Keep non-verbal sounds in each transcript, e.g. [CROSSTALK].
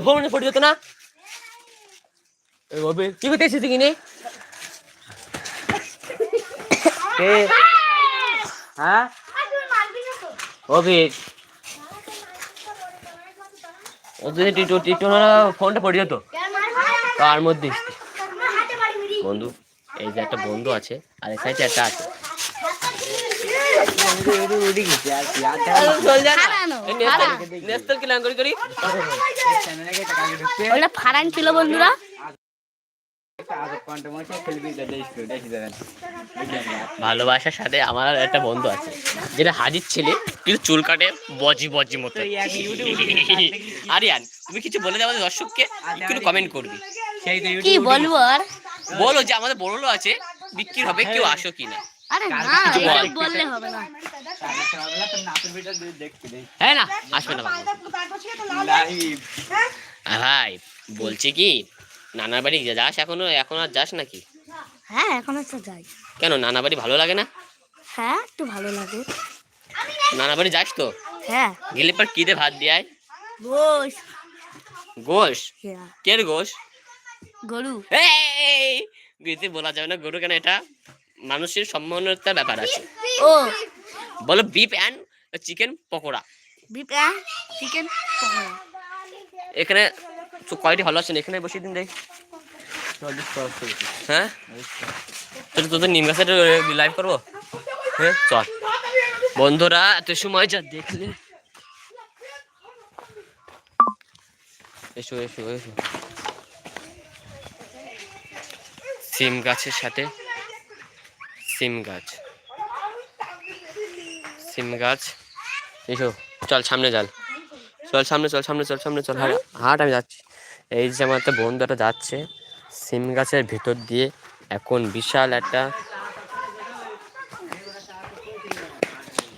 Phone photo যেত না? বাবে। কি করতে এসেছিস কিনে? কে? হ্যাঁ? অভিক। ফোনটা পড়ে যেত তার মধ্যে? বন্ধু এই যে একটা বন্ধু আছে আর এই সাইডে একটা আছে চল যা না। হারানো, এই নেস্তাল- হারা। নেস্তাল কি লাঙ্গরি করি ওটা ফারান ছিল বন্ধুরা ভালোবাসার সাথে আমার একটা বন্ধু আছে যেটা হাজির ছেলে কিন্তু চুল কাটে বজি বজি মতো আরিয়ান তুমি কিছু বলে দাও আমাদের দর্শককে একটু কমেন্ট করবি কি বলব আর বলো যে আমাদের বড়লো আছে বিক্রি হবে কেউ আসো কিনা আরে না এটা বললে হবে না। হ্যাঁ না আসবে না ভাই বলছি কি নানার বাড়ি যাস এখনও? এখন আর যাস নাকি? হ্যাঁ এখন তো যাই। কেন নানা বাড়ি ভালো লাগে না? হ্যাঁ একটু ভালো লাগে। নানা বাড়ি যাস তো? হ্যাঁ। গেলে পর কি দে ভাত দেয় গোস গোশ। হ্যাঁ কে গোশ? গরু। এই গীতে বলা যাবে না গরু কেন এটা? মানুষের সম্মানতার ব্যাপার আছে। ও। বলো beef and chicken pakora. Beef chicken pakora. এখানে তো কয়টি ভালো আছেন এখানে বসিয়ে দিন দেখ। হ্যাঁ? তো তোদের নিম গাছের লাইভ করব? হ্যাঁ চল। বন্ধুরা এত সময় যা দেখলে। এসো এসো এসো। সিম গাছের সাথে সিম গাছ। সিম গাছ। এসো চল সামনে চল চল সামনে চল সামনে চল সামনে চল। হাট হাট আমি যাচ্ছি। এই যে আমার একটা বন্ধু একটা যাচ্ছে সিম গাছের ভিতর দিয়ে। এখন বিশাল একটা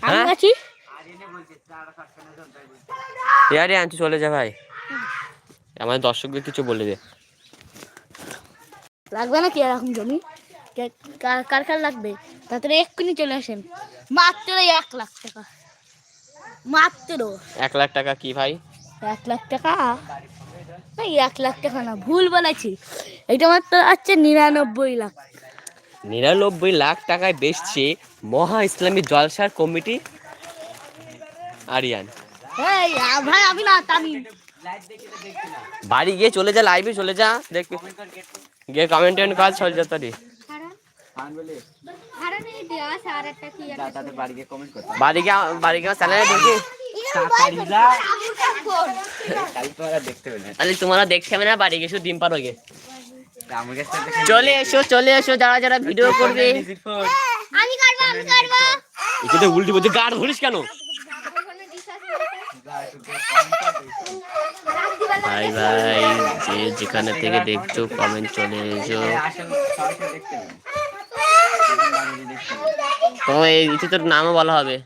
হ্যাঁ? ইয়ারে আনছি চলে যা ভাই। আমাদের দর্শকদের কিছু বলে দে। লাগবে না কি এরকম জমি? কার কার লাগবে? তাড়াতাড়ি এক্ষুনি চলে আসেন। মাত্র এক লাখ টাকা। মাত্র। এক লাখ টাকা কি ভাই? এক লাখ টাকা? এই এক লাখ টাকা না ভুল বলেছি। এটা মাত্র আছে নিরানব্বই লাখ। নিরানব্বই লাখ টাকায় বেচছে মহা ইসলামী জলসার কমিটি আরিয়ান। এই ভাই আমি না তামি বাড়ি গিয়ে চলে যা লাইভে চলে যা দেখবি। গিয়ে কমেন্ট কাজ চল যা তারি দেখি তাহলে তোমরা দেখতে না বাড়ি শুধু ডিম পারো গে চলে এসো চলে এসো যারা যারা ভিডিও করবে। আমি করব আমি করব এখানে উল্টি বলছে গাড় ধরিস কেন? ভাই ভাই যে যেখানে থেকে দেখছ কমেন্ট চলে এসো। তো এই তোর নামও বলা হবে।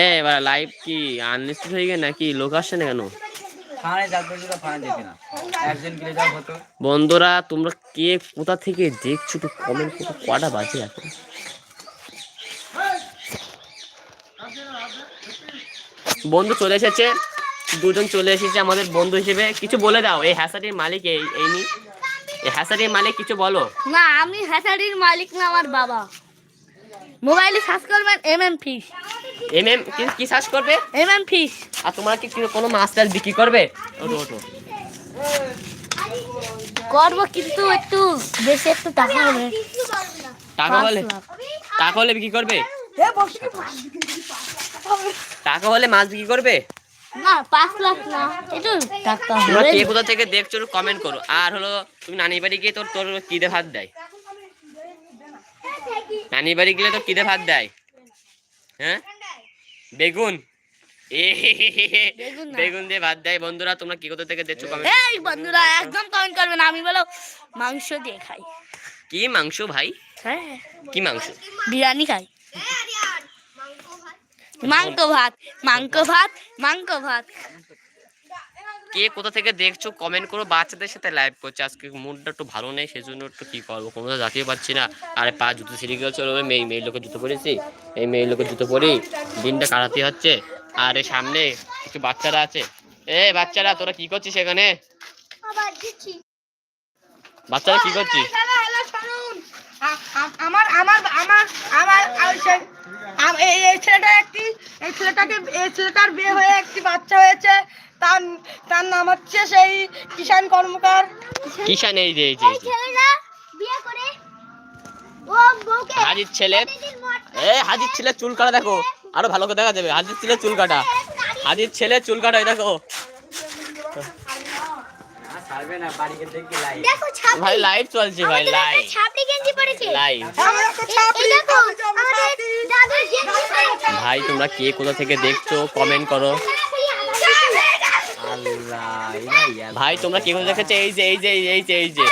এ এবার লাইভ কি আনলিস্টেড হয়ে গেছে নাকি লোক আসছে না কেন? বন্ধুরা তোমরা কে কোথা থেকে দেখছ একটু কমেন্ট করো কটা বাজে এখন? বন্ধু চলে এসেছে দুজন চলে এসেছে আমাদের বন্ধু হিসেবে। কিছু বলে দাও এই হ্যাসাটির মালিক এই এই নি এই হ্যাসাটির মালিক কিছু বলো? না আমি হ্যাসারির মালিক না আমার বাবা। মোবাইলে সার্চ করবেন M M fish M M কি সার্চ করবে? এম এম ফিশ আর তোমরা কি কোনো মাছ টাছ বিক্রি করবে? ওঠো ওঠো। করব কিন্তু একটু বেশি একটু টাকা হবে টাকা হলে? টাকা হলে বিক্রি করবে? টাকা হলে মাছ বিক্রি করবে? না পাঁচ লাখ না। একটু টাকা তোমরা কে কোথা থেকে দেখছ কমেন্ট করো। আর হলো তুমি নানি বাড়ি গিয়ে তোর তোর কি দিয়ে ভাত দেয়? নানি বাড়ি গেলে তোর কি দিয়ে ভাত দেয়? হ্যাঁ? বেগুন? বেগুন দিয়ে ভাত দেয়। বন্ধুরা তোমরা কি কোথা থেকে দেখছ কমেন্ট এই বন্ধুরা একদম কমেন্ট করবে না। আমি বলো মাংস দিয়ে খাই। কি মাংস ভাই? হ্যাঁ। কি মাংস? বিরিয়ানি খাই। মাংস ভাত মাংস ভাত মাংস ভাত। কে কোথা থেকে দেখছ কমেন্ট করো বাচ্চাদের সাথে লাইভ করছে। আজকে মুডটা একটু ভালো নেই সেজন্য একটু কি করব কোনো জাতীয় পাচ্ছি না। আরে পা জুতো ছিঁড়ে গেছে চলো মেয়ে মেয়ে লোকের জুতো পরেছি এই মেয়ে লোকের জুতো পরেই দিনটা কাটাতে হচ্ছে। আরে সামনে কিছু বাচ্চারা আছে। এ বাচ্চারা তোরা কি করছিস এখানে? বাচ্চারা কি করছিস? আমার আমার আমার আমার এই ছেলেটা একটি এই ছেলেটাকে এই ছেলেটার বিয়ে হয়ে একটি বাচ্চা হয়েছে। তার তার নাম হচ্ছে সেই কিষান কর্মকার। কিষান এই যে এই যে এই বিয়ে করে ও বউকে হাজির ছেলে। এ হাজির ছেলে চুল কাটা দেখো। আরও ভালো করে দেখা যাবে হাজির ছেলে চুল কাটা। হাজির ছেলে চুল কাটা দেখো। ভাই লাইভ চলছে ভাই লাইভ লাইভ ভাই তোমরা কে কোথা থেকে দেখছ? কমেন্ট করো। ভাই তোমরা কে কোথা দেখেছ? এই যে এই যে এই যে এই যে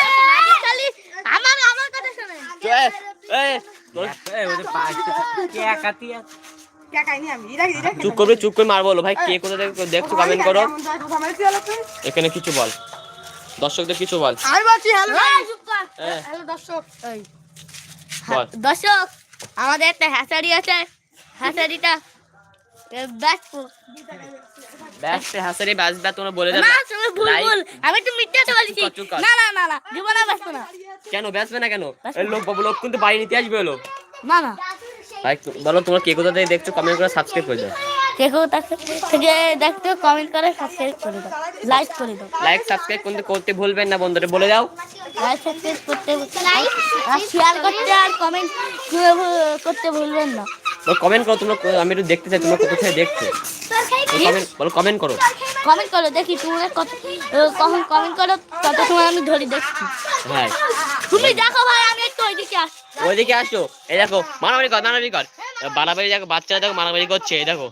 চুপ করবে চুপ করে মারবো বলো। ভাই কে কোথা থেকে দেখছ? কমেন্ট করো? এখানে কিছু বল। দর্শকদের কিছু বল। আমি বলছি হ্যালো হ্যালো দর্শক। এই। বল। দর্শক আমাদের একটা হ্যাচারি আছে। বাজবা তোমরা বলে দাও না। তুমি ভুল ভুল আমি তো বলেছি। না না না না জীবনে ব্যস্ত না। কেন ব্যাসবে না কেন? এই লোক বাবু লোক কিন্তু বাড়ি নিতে আসবে লোক না না। ভাই বলো তোমরা কে কোথা থেকে দেখছ কমেন্ট করে সাবস্ক্রাইব করে দাও। কেউ তাকে থেকে দেখতে কমেন্ট করে সাবস্ক্রাইব করে দাও লাইক করে দাও। লাইক সাবস্ক্রাইব করতে করতে ভুলবেন না বন্ধুরা বলে দাও। লাইক সাবস্ক্রাইব করতে আর শেয়ার করতে আর কমেন্ট করতে ভুলবেন না। কমেন্ট করো তোমরা আমি একটু দেখতে চাই তোমরা কোথায় দেখছ। কমেন্ট বলো কমেন্ট করো। কমেন্ট করো দেখি তোমরা কত কখন কমেন্ট করো তত সময় আমি ধরে দেখছি। হ্যাঁ। তুমি দেখো ভাই, আমি একটু ওইদিকে আসছি ওইদিকে আসো। এই দেখো, মারামারি কর মারামারি কর। বাড়াবাড়ি দেখো, বাচ্চারা দেখো মারামারি করছে, এই দেখো।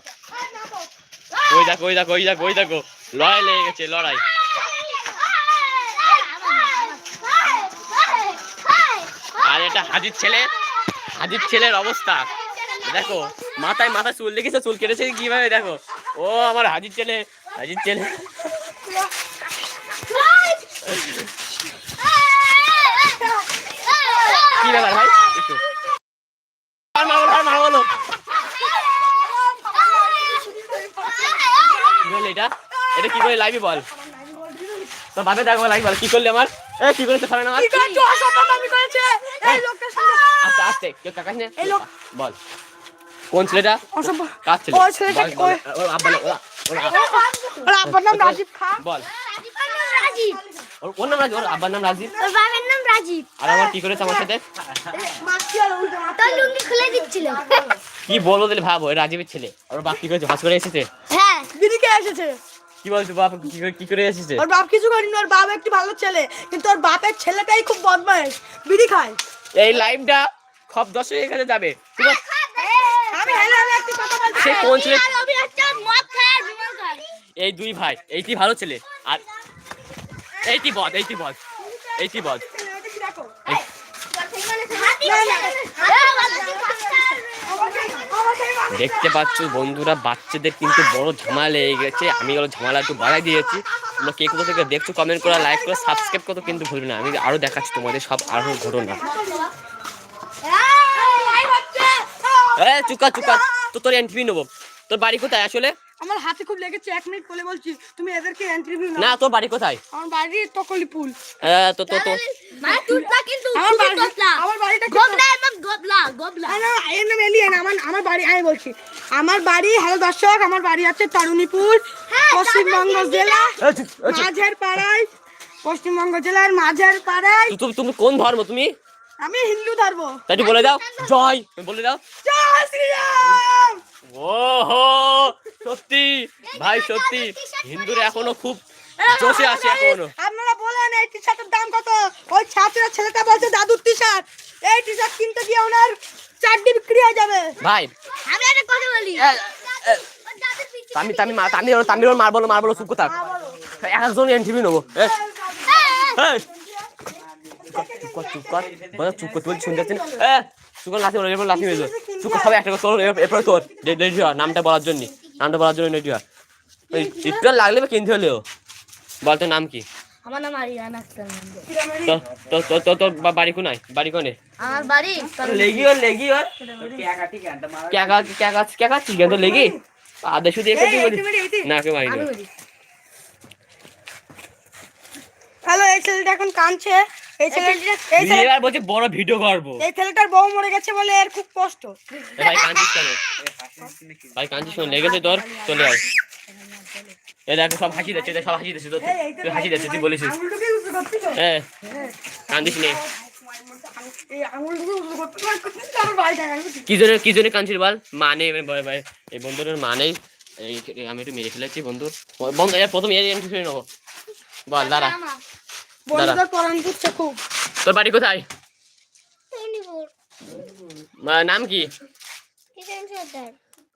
ওই দেখো ওই দেখো ওই দেখো ওই দেখো। লড়াই লেগে গেছে, লড়াই। আর এটা হাজির ছেলে, হাজির ছেলের অবস্থা। দেখো, মাথায় মাথা চুল দেখেছ? চুল কেটেছে কীভাবে? দেখো। ও আমার হাজির ছেলে হাজির ছেলে। কি ব্যাপার ভাই? একটু। আর মারবো আর মারবো না। এটা। এটা কি করে লাইভে বল? তো বাপে দেখো লাইভ বল। কি করলি আমার? এ কি করেছে ফারান আমার? কি করছ অসম্মান আমি করেছে। এই লোকটার সঙ্গে আস্তে আস্তে। কেউ কাকাস নে। বল। কোন ছেলেটা? অসম্মান কার ছেলে? ওই ছেলেটা বল, বল, ওই- ওর আব্বা না, ওর আব্বার নাম রাজীব খান বল। ওর নাম রাজীব ওর আব্বার নাম রাজীব। ওর বাবার নাম রাজীব। আর আমার কি করেছে আমার সাথে? আর। তোর লুঙ্গি খুলে দিচ্ছিল। কি বলব দিলে ভাবো ওই রাজীবের ছেলে। ওর বাপ কি করেছে? হাস করে এসেছে? হ্যাঁ। দিদিকে এসেছে? কি বলছো বাপ কি করে কি করে এসেছে? ওর বাপ কিছু করেনি ওর বাপ একটি ভালো ছেলে। কিন্তু ওর বাপের ছেলেটাই খুব বদমাইশ। বিড়ি খায়। এই লাইভটা সব দর্শকের কাছে যাবে। আছে আমি একটি কথা বলছি। সে কোন ছেলে? আর আর এই দুই ভাই এইটি ভালো ছেলে? আর এইটি বদ এইটি বদ এইটি বদ? দেখতে পাচ্ছ বন্ধুরা বাচ্চাদের কিন্তু বড় ঝামেলা লেগে গেছে আমি ওর ঝামেলা একটু বাড়াই দিয়েছি তোমরা কে কোথা থেকে দেখছ কমেন্ট করা লাইক করে সাবস্ক্রাইব করতে কিন্তু ভুলবে না আমি আরও দেখাচ্ছি তোমাদের সব আরও ঘটনা চুকা চুকা তো তোর এন্ট্রি নেব তোর বাড়ি কোথায় আসলে? আমার হাতে খুব লেগেছে এক মিনিট বলে বলছি তুমি এদেরকে ইন্টারভিউ না। তোর বাড়ি কোথায়? আমার বাড়ি তকলি পুল। এ, তো তো তো। মানে তুলতা কিন্তু আমার বাড়ি। আমার বাড়িটা গোবলা এবং গোবলা গোবলা। না, না, এর নাম এলিয়েন আমার আমার বাড়ি আমি বলছি। আমার বাড়ি হ্যালো দর্শক আমার বাড়ি আছে তরুণীপুর হ্যাঁ, পশ্চিমবঙ্গ জেলা মাঝের পাড়ায় পশ্চিমবঙ্গ জেলার মাঝের পাড়ায় তুমি তুমি কোন ধর্ম তুমি? আমি হিন্দু ধর্ম। তাই বলে দাও। জয়। তুমি বলে দাও। জয় শ্রীরাম। ওহো সত্যি। ভাই সত্যি। হিন্দুরা এখনও খুব জোশে আছে এখনও। আপনারা বলেন এই টি শার্টের দাম কত? ওই ছাত্রের ছেলেটা বলছে দাদুর টি শার্ট এই টি শার্ট কিনতে দিয়ে ওনার চারটি বিক্রি হয়ে যাবে। ভাই। আমি একটা কথা বলি। পিছনে- তামি তামি মা- তামি ওর মারবো না, মারবো চুপ থাক। একজন এনটিভি নেব। এ, হ্যাঁ, এ, চুপ হ্যালো এই ছেলেটা এখন কাঁদছে। এই বলছে বড় ভিডিও করব এই ছেলেটার বউ মরে গেছে বলে এর খুব কষ্ট ভাই কাঁদছিস কেন ভাই কাঁদছিস কেন লেগেছে তোর চলে আয় এ দেখো সব হাসি দিচ্ছে সব হাসি দিচ্ছে তোর তুই হাসি দিচ্ছে তুই বলেছিস। হ্যাঁ কান্দিস নে? কি জন্য কি জন্য কাঁদছিস বল মানে ভাই ভাই এই বন্ধুর মানেই আমি একটু মেরে ফেলেছি বন্ধুর বন্ধু এর প্রথম এর এন্ট্রি নেব বল দাঁড়া খুব তোর বাড়ি কোথায় নাম কি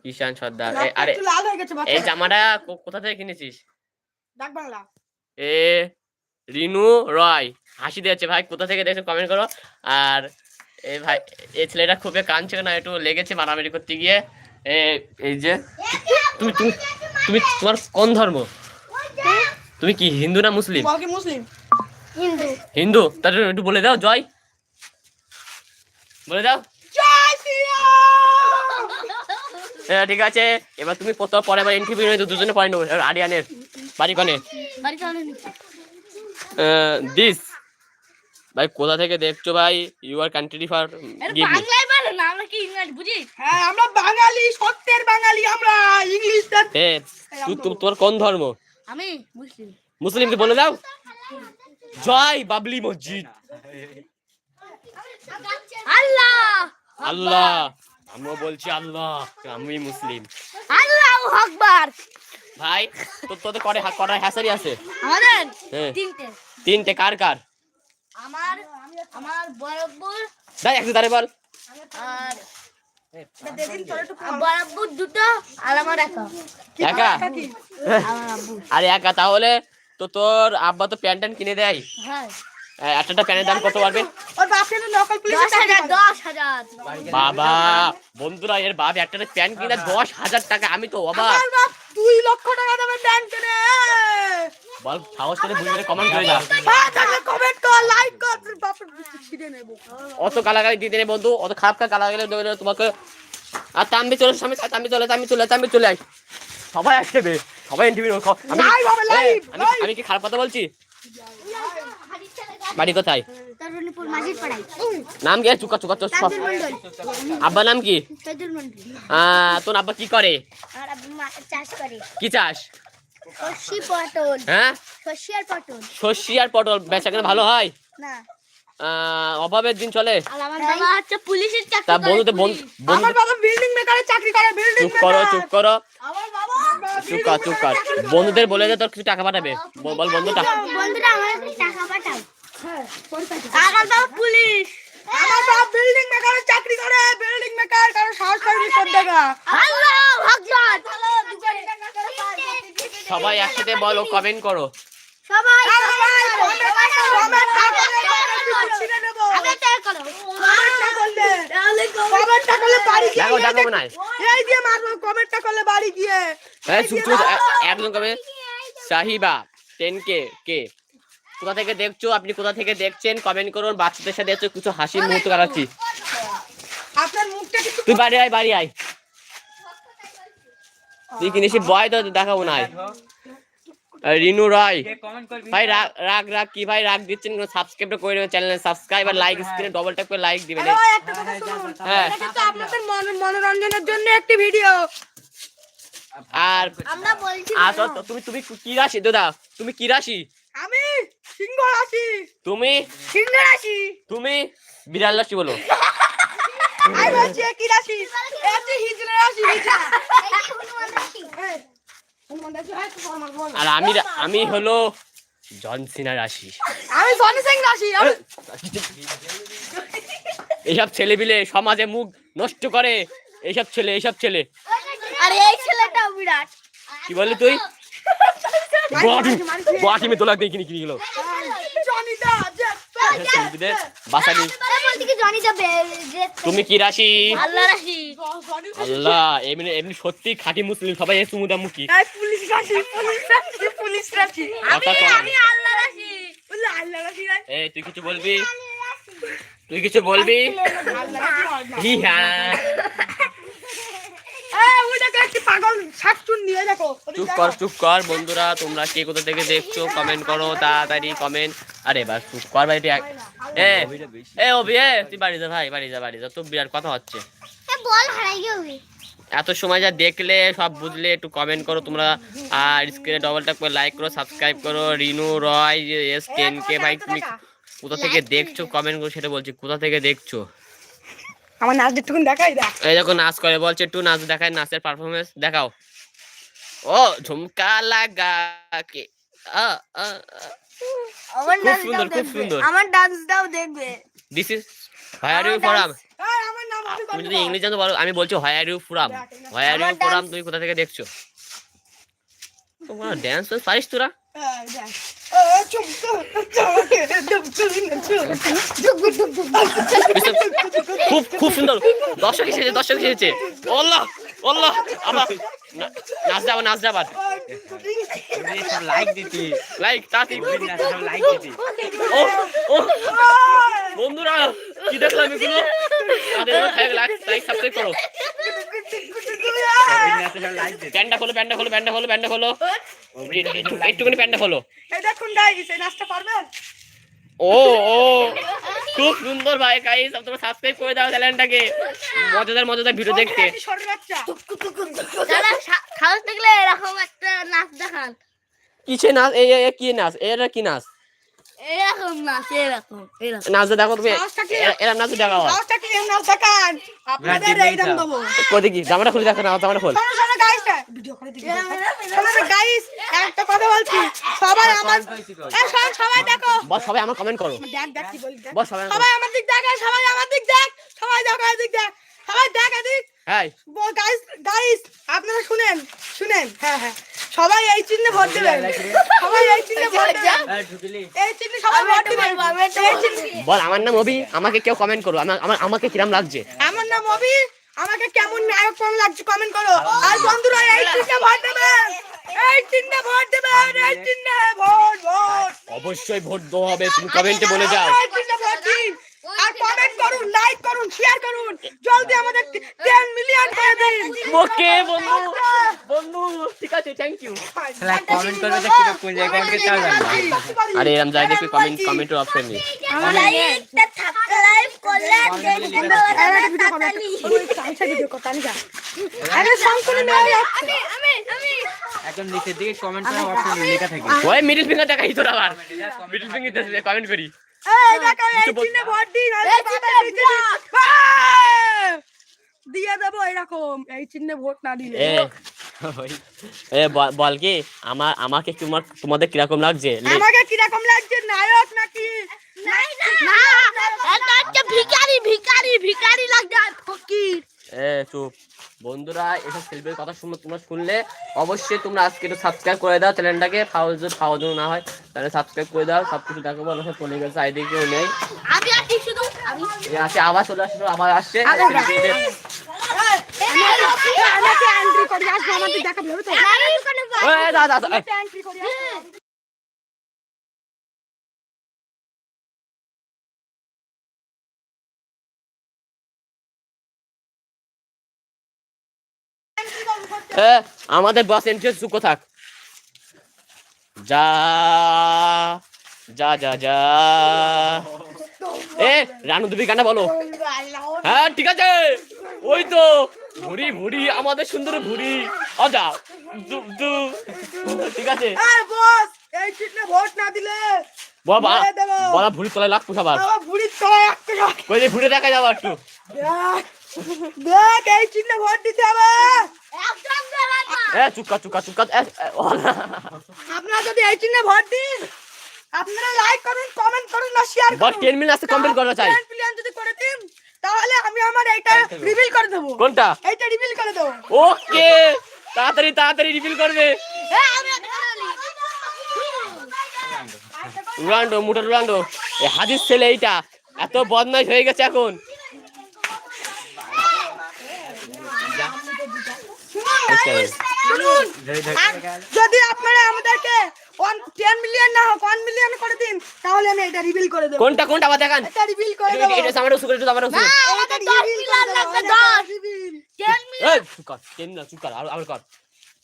ঈশান সর্দার আরে একটু লাল হয়ে গেছে এই জামাটা কোথা থেকে কিনেছিস এ রিনু রয় হাসি দিয়েছে ভাই কোথা থেকে দেখছ কমেন্ট করো আর এই ভাই এই ছেলেটা খুবই কাঁদছে না একটু লেগেছে মারামারি করতে গিয়ে এ এই যে তুমি তুমি তুমি তোমার কোন ধর্ম তুমি কি হিন্দু না মুসলিম মুসলিম হিন্দু। হিন্দু তার জন্য একটু বলে দাও জয়। বলে দাও। হ্যাঁ ঠিক আছে। এবার তুমি প্রথম পরে আবার ইন্টারভিউ নিয়ে দুজনে পরে নেব আরিয়ানের বাড়ি কনে দিস ভাই কোথা থেকে দেখছ ভাই? ইউ আর কান্ট্রি ফর বাংলায় বলো না আমরা কি ইংরেজি বুঝি? হ্যাঁ আমরা বাঙালি সত্যের বাঙালি আমরা ইংলিশ তুই তুই- তোমার কোন ধর্ম? আমি মুসলিম। মুসলিমকে বলে দাও। জয় বাবলি মসজিদ। আল্লাহ। আল্লাহ আমিও বলছি আল্লাহ আমি মুসলিম। আল্লাহ আকবার। ভাই তোর তোদের করে কটা হ্যাসারি আছে? আমাদের? হ্যাঁ। তিনটে। তিনটে কার কার? আমার আমার বরাবর। দাই একটু দাঁড়ে বল। আর বরাবর দুটো আর আমার একা। একা? আরে একা তাহলে তো তোর আব্বা তো প্যান্ট ট্যান্ট কিনে দেয়। হ্যাঁ। একটা একটা প্যান্টের দাম কত পারবে ওর বাপকে তো নকল পুলিশ দশ হাজার দশ হাজার। বাবা বন্ধুরা এর বাপ একটা প্যান্ট কিনে দশ হাজার টাকা। আমি তো অবাক। বাপ দুই লক্ষ টাকা দামের প্যান্ট কেনে। বল সাহস করে বুঝে কমেন্ট করে দাও হ্যাঁ কমেন্ট কর লাইক কর অত গালাগালি দিতে নেই বন্ধু অত খারাপ খারাপ গালাগালি দেবে তোমাকে। আর তাম্বি চলে সামনে তাম্বি চলে তাম্বি চলে তাম্বি চলে আয়। সবাই আসবে সবাই ইন্টারভিউ আমি কি খারাপ কথা বলছি? বাড়ি কোথায়? তরুণীপুর মাঝির পাড়াই নাম কি? চুকা চুকা চুপ আব্বা নাম কি? আহ, তোর আব্বা কি করে? আর আব্বু মা- চাষ? করে কি চাস শস্যি পটল। হ্যাঁ? শস্যি আর পটল। সর্ষি আর পটল বেচা কেনা ভালো হয়? না। অভাবের দিন চলে। আর আমার বাবা হচ্ছে পুলিশের চাকরি তা করে, বন্ধুদের পুলিশ। বন্ধু আমার বাবা বিল্ডিং মেকারে চাকরি করে বিল্ডিং চুপ করো চুপ করো। আমার বাবা চুপ কর চুপ কর। বন্ধুদের বলে দে তোর কিছু টাকা পাঠাবে। বল বল বন্ধুটা বন্ধুরা আমার কাছে টাকা পাঠাও। আমার বাবা পুলিশ। আমার বাবা বিল্ডিং মেকারে চাকরি করে বিল্ডিং মেকার কারও সাহস করে সব টাকা সবাই একসাথে বলো কমেন্ট করো। সবাই একজন কবে সাহিবা টেন কে কে? কোথা থেকে দেখছ? আপনি কোথা থেকে দেখছেন? কমেন্ট করুন। বাচ্চাদের সাথে একটু কিছু হাসি মুহূর্ত কাটাচ্ছি। আপনার মুখটা তুই বাড়ি আয় বাড়ি আয়। তুই কিনেছি বয় তো দেখাবো না রিনু রয়। ভাই রাগ রাগ রাগ কি? ভাই রাগ দিচ্ছেন সাবস্ক্রাইব করে দেবেন চ্যানেলে সাবস্ক্রাইব আর লাইক স্ক্রিনে ডবল ট্যাপ করে লাইক দিবেন। হ্যালো একটা কথা শুনুন। হ্যাঁ। এটা কিন্তু আপনাদের মনোরঞ্জনের জন্য একটি ভিডিও আর আমরা বলছি তো- তুমি তুমি কি রাশি দাদা? তুমি কি রাশি? আমি সিংহ রাশি। তুমি? সিংহ রাশি। তুমি? বিড়াল রাশি বলো। আমি বলছি কি রাশি। এ হচ্ছে হিজড়া রাশি হিজড়া। আর আমি আমি হলো জনসিনা রাশি আমি সনি সিং রাশি এইসব ছেলে বিলে সমাজে মুখ নষ্ট করে। এইসব ছেলে এইসব ছেলে। আরে এই ছেলেটা বিরাট। কি বললি তুই? [LAUGHS] বাটি মে মে তোলা দেখিনি কিনে গেলো জনি দা যে ছেলেদের বাসানি আরে বলতে কি জনি যাবে যে তুমি কি রাশি? আল্লাহ রাশি। আল্লাহ এমনি এমনি সত্যি খাঁটি মুসলিম সবাই এসে মুখি। এই পুলিশ রাশি পুলিশ রাশি পুলিশ রাশি। আমি আল্লাহ রাশি। আল্লাহ রাশি রাশি? তুই কিছু বলবি? তুই কিছু বলবি? হ্যাঁ চুপ কর চুপ কর বন্ধুরা তোমরা কে কোথা থেকে দেখছ? কমেন্ট করো তাড়াতাড়ি কমেন্ট আরে বাস চুপ কর ভাই এ এ অভি এ তুই বাড়ি যা ভাই বাড়ি যা বাড়ি যা তো বিরাট কথা হচ্ছে। বল হারাই যাবে এত সময় যা দেখলে সব বুঝলে একটু কমেন্ট করো তোমরা। আর স্ক্রিনে ডবল ট্যাপ করে লাইক করো সাবস্ক্রাইব করো। রিনু রয় এস টেন কে ভাই তুমি কোথা থেকে দেখছ? কমেন্ট করো সেটা বলছি কোথা থেকে দেখছ? আমার নাচ দেখতে দেখাই দেখ এই দেখো নাচ করে বলছে একটু নাচ দেখায় নাচের পারফরমেন্স দেখাও। ও ঝুমকা লাগা কে? আ, আ, আ। আমার নাচ সুন্দর খুব সুন্দর। আমার ডান্সটাও দেখবে। দিস ইজ ইউ ফ্রম এই, আমার নাম আমি তুমি যদি ইংলিশ জানতে পারো আমি বলছি you from why are you from তুমি কোথা থেকে দেখছ? তোমরা ড্যান্স পারিস তোরা। খুব খুব সুন্দর। দর্শক এসেছে দর্শক এসেছে। আল্লাহ আল্লাহ, আবার। নাচ যাবার নাচ যাবার লাইক দিতি লাইক তাড়াতাড়ি। লাইক দিতি ও ও। বন্ধুরা, কি দেখলাম এগুলো? লাইক সাবস্ক্রাইব করো। প্যান্ডা খোলো প্যান্ডা খোলো প্যান্ডা খোলো প্যান্ডা খোলো। একটুখানি প্যান্ডা খোলো। এই দেখুন গাইস এই নাচটা পারবেন ও ও। খুব সুন্দর ভাই গাইস তোমরা সাবস্ক্রাইব করে দাও চ্যানেলটাকে মজাদার মজাদার ভিডিও দেখতে। দেখলে এরকম একটা নাচ দেখান। কিসে নাচ? এই কি নাচ? এরা কি নাচ? এরকম নাচ এরকম এরকম। নাচ দেখো তুমি নাচটা কি? এ- এরম নাচ দেখাও নাচটা কি? এম নাচ দেখান। আপনাদের এই দাম দেবো। কই দেখি? জামাটা খুলে দেখো না জামাটা খোল। শোনো শোনো গাইস ভিডিও করে দিই শোনো গাইস একটা কথা বলছি। সবাই আমার এই শোন সবাই দেখো। বস সবাই আমার কমেন্ট করো। দেখ দেখ কি বলি দেখ। বস সবাই সবাই আমার দিক দেখ সবাই আমার দিক দেখ সবাই দেখো এদিক দেখ। সবাই দেখ এদিক। হ্যাঁ। গাইস গাইস আপনারা শুনেন শুনেন হ্যাঁ হ্যাঁ। সবাই এই চিহ্নে ভোট দেবেন। [LAUGHS] সবাই এই চিহ্নে ভোট দেবেন। এই চিহ্নে সবাই ভোট দেবেন। বল আমার নাম অভি আমাকে কেউ কমেন্ট করো আমার আমার- আমাকে কিরাম লাগছে? আমার নাম অভি আমাকে কেমন নায়ক কেমন লাগছে কমেন্ট করো। আর বন্ধুরা এই চিহ্নে ভোট দেবেন। এই চিহ্নে ভোট দেবেন এই চিহ্নে ভোট ভোট। অবশ্যই ভোট দেওয়া হবে তুমি কমেন্টে বলে যাও। এই চিহ্নে ভোট দিন। আর কমেন্ট করুন। শেয়ার করুন। জলদি আমাদের 10 মিলিয়ন করে দিন। ওকে বন্ধু। বন্ধু ঠিক আছে থ্যাংক ইউ কমেন্ট করবে তো কি কোন জায়গায় কমেন্ট করতে হবে। আরে এরম যাই দেখবি কমেন্ট কমেন্টের অপশন নেই। লাইকটা থাকতে লাইভ করলে আরে ভিডিও কমেন্ট ওই কাঁচা ভিডিও করতে আনি যা। আরে সংকলন মেয়ে আমি আমি আমি একদম নিচের দিকে কমেন্ট করার অপশন লেখা থাকে। ওই মিডল ফিঙ্গার দেখাই তোর আবার। মিডল ফিঙ্গার কমেন্ট করি। এই দেখো এই চিহ্নে ভোট দিন আরে এই বাবা, চিহ্নে এই চিহ্নে- আহ! দিয়ে দেবো এরকম এই চিহ্নে ভোট না দিলে এ এ বল- বল কি আমার আমাকে তোমার তোমাদের কীরকম লাগছে আমাকে কীরকম লাগছে নায়ক নাকি না ভিখারি ভিখারি ভিখারি লাগছে ফকির এ চুপ বন্ধুরা এসব শিল্পের কথা শুনে তোমরা শুনলে অবশ্যই তোমরা আজকে একটু সাবস্ক্রাইব করে দাও চ্যানেলটাকে ফাউল ফাউজ ফাউজ না হয় তাহলে সাবস্ক্রাইব করে দাও সব কিছু দেখো বলো সব চলে গেছে আইডি কেউ নেই আমি আছি শুধু আমি এ আছে আবার চলে আসলো আবার আসছে দাদা আমাদের বাস এন্ট্রি চুকো থাক। যা যা যা যা। এ রানু তুমি গানা বলো। হ্যাঁ ঠিক আছে। ওই তো ভুড়ি ভুড়ি আমাদের সুন্দর ভুড়ি। আজা দু দু। ঠিক আছে। বস এই চিহ্নে ভোট না দিলে বাবা দেবো। বলা ভুড়ি তলায় লাগতো সবার। আমার বুড়ির তলায় কই ভুড়ি দেখা যাব একটু। দেখ এই চিহ্নে ভোট দিতে হবে। একদম বেড়ান না। এ চুক্কা চুক্কা চুক্কা এ, এ, ও না। আপনারা যদি এই চিহ্নে ভোট দিন আপনারা লাইক করুন কমেন্ট করুন আর শেয়ার বট করুন। টেন মিনিট আসতে কমপ্লিট করা চাই। প্ল্যান যদি করে দিন তাহলে আমি আমার এইটা রিভিল করে দেবো। কোনটা? এইটা রিভিল করে দেবো। ওকে। তাড়াতাড়ি তাড়াতাড়ি রিভিল করবে। রুলান্ডো মুটো এ হাজির ছেলে এইটা। এত বদমাইশ হয়ে গেছে এখন শুনুন guys, শুনুন আর যদি আপনারা আমাদেরকে মিলিয়ন না হোক মিলিয়ন করে দিন তাহলে আমি এটা রিভিল করে দেবো। কোনটা কোনটা আবার দেখান? এটা রিভিল করে এটা মিলিয়ন লাগবে না আর কর।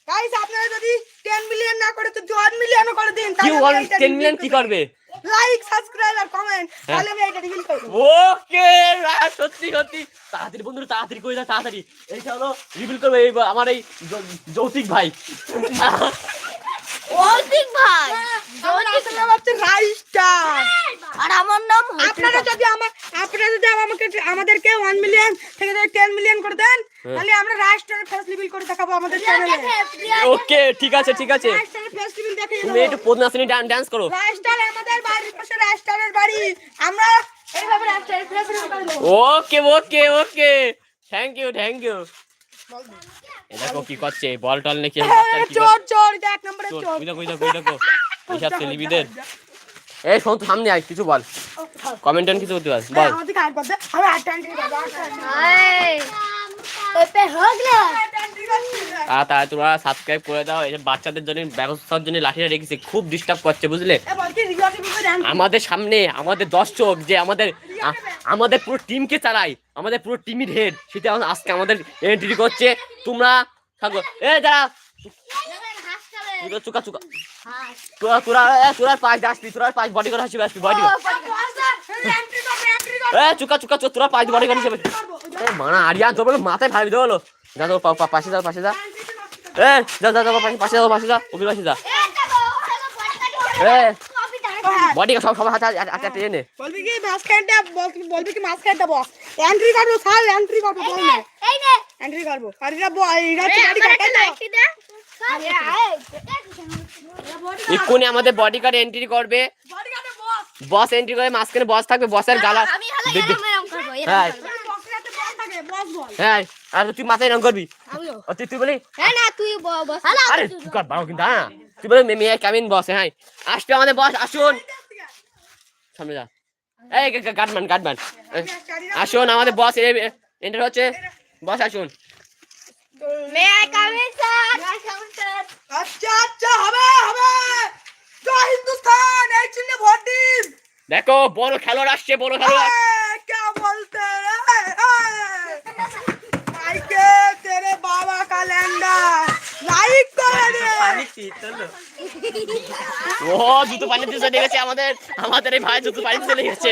গাইস আপনারা যদি 10 মিলিয়ন না করে তো 1 মিলিয়ন করে দিন মিলিয়ন কি করবে? লাইক সাবস্ক্রাইব আর কমেন্ট। তাহলে আমি এটা রিভিল করব ওকে সত্যি সত্যি। তাড়াতাড়ি বন্ধুরা তাড়াতাড়ি করে দাও তাড়াতাড়ি। এইটা হলো রিভিল করবে এই আমার এই যৌতিক ভাই। যৌতিক ভাই? যৌতিক হচ্ছে রাইস্টার আর আমার নাম আপনারা যদি আমার আপনারা যদি আমাকে আমাদেরকে 1 মিলিয়ন থেকে 10 মিলিয়ন করে দেন হ্যাঁ। তাহলে আমরা রাইস্টারের ফেস রিভিল করে দেখাবো আমাদের চ্যানেলে ওকে ঠিক আছে ঠিক আছে। রাইস্টারের ফেস রিভিল দেখিয়ে তুমি একটু পদ্মাসনী ডান্স করো। আমাদের বাড়ির পাশে রাইস্টারের বাড়ি। আমরা এইভাবে রাইস্টারের ফেস রিভিল করে দেবো। Okay okay okay thank you thank you দেখো কি করছে বল টল নাকি চোর চোর এটা এক নম্বরের চোর চোর। কই দেখো কই দেখো কই দেখো। এইসব ছেলেবিদের এই শোন সামনে আয় কিছু বল। কমেন্ট কিছু করতে পার বল। তা তোমরা সাবস্ক্রাইব করে দাও এই যে বাচ্চাদের জন্য ব্যবস্থার জন্য লাঠিটা রেখেছে খুব ডিস্টার্ব করছে বুঝলে? আমাদের সামনে আমাদের দর্শক যে আমাদের আমাদের পুরো টিমকে চালায় আমাদের পুরো টিমের হেড সেটা আজকে আমাদের এন্ট্রি করছে। তোমরা থাকো। এ দাঁড়া। চুকা চুকা চুকা। তোরা তোরা তোরা পাঁচ আসবি তোরা পাঁচ বডি করে আসবি আসবি বডি এ চুকা চুকা চুকা, তোরা পাঁচ বডি করে আসবি এ মানা আরিয়ান তোর বলে মাথায় ভাবি দেবো যা তো পাশে যা পাশে যা। এ যা যা যা পাশে যা পাশে যা অভির পাশে যা। এ বডি সব সবার হাতে হাতে হাতে এনে। বলবি কি মাছ খাইতে বলবি কি মাছ খাইতে বস এন্ট্রি করব স্যার এন্ট্রি করব বল। না এন্ট্রি করব। আর এটা এটা গাড়ি কাটা এক্ষুনি আমাদের বডি কার্ড এন্ট্রি করবে বস বস এন্ট্রি করে মাঝখানে বস থাকবে বসের গালা। হ্যাঁ। বস বল। হ্যাঁ আর তুই মাথায় রং করবি। তুই তুই বলি হ্যাঁ না তুই বস হ্যালো আরে তুই কর বারো কিন্তু হ্যাঁ। তুই বলে মেয়ে কামিন বস হ্যাঁ। আসবে আমাদের বস আসুন। সামনে যা। এই গার্ডম্যান গার্ডম্যান আসুন আমাদের বস এন্টার হচ্ছে। বস আসুন। আচ্ছা আচ্ছা দেখো বড় খেলোয়াড় আসছে বড় খেলোয়াড়। কে বলতে বাবা ও জুতো পানি দিয়ে চলে গেছে আমাদের। আমাদের এই ভাই জুতো পানি চলে গেছে।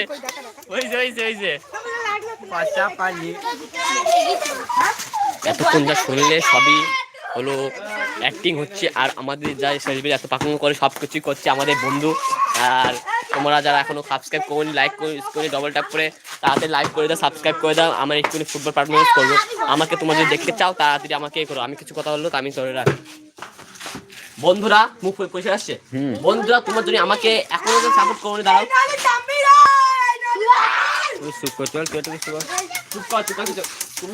ওই যে ওই যে ওই যে। পানি। হ্যাঁ, এতক্ষণ যা শুনলে সবই হলো অ্যাক্টিং হচ্ছে আর আমাদের যা সেলিব্রিটি এত পাকুন করে সব কিছুই করছে আমাদের বন্ধু আর তোমরা যারা এখনও সাবস্ক্রাইব করুন লাইক করে ডবল ট্যাপ করে তাড়াতাড়ি লাইক করে দাও সাবস্ক্রাইব করে দাও আমার একটু ফুটবল পারফরমেন্স করব আমাকে তোমরা যদি দেখতে চাও তাড়াতাড়ি আমাকে করো আমি কিছু কথা বলল তো আমি ধরে রাখি বন্ধুরা মুখ পয়সা আসছে বন্ধুরা তোমার জন্য আমাকে এখনও তো সাপোর্ট করে দাও চুপ চুপ চুপ